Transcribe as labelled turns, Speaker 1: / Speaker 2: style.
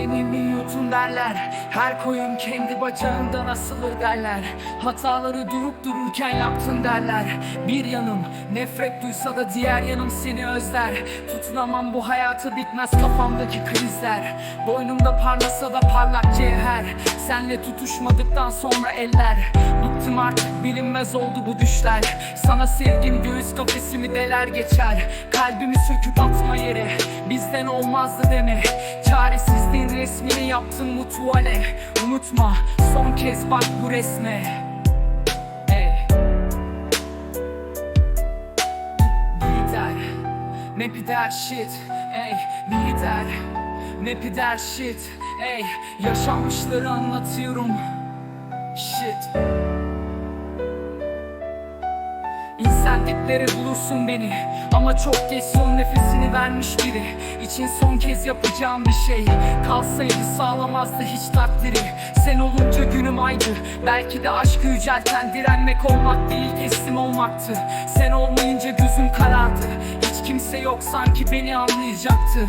Speaker 1: Bedenini yutun derler Her koyun kendi bacağından asılır derler. Hataları durup dururken yaptın derler. Bir yanım nefret duysa da diğer yanım seni özler. Tutunamam bu hayatı bitmez kafamdaki krizler. Boynumda parlasa da parlak cevher. Senle tutuşmadıktan sonra eller. Bıktım artık bilinmez oldu bu düşler. Sana sevgim göğüs kafesimi deler geçer. Kalbimi söküp atma yere. Bizden olmazdı deme. Çaresizliğin resmini yaptın mu tuvale? Unutma son kez bak bu resme. Ey. Lider Ne pider shit? Ey lider Ne pider shit? Ey Yaşanmışları anlatıyorum. Shit. İnsan dipleri bulursun beni Ama çok geç son nefesini vermiş biri. İçin son kez yapacağım bir şey. Kalsaydı sağlamazdı hiç takdiri. Sen olunca günüm aydı Belki de aşkı yücelten direnmek olmak değil teslim olmaktı. Sen olmayınca gözüm karardı. Hiç kimse yok sanki beni anlayacaktı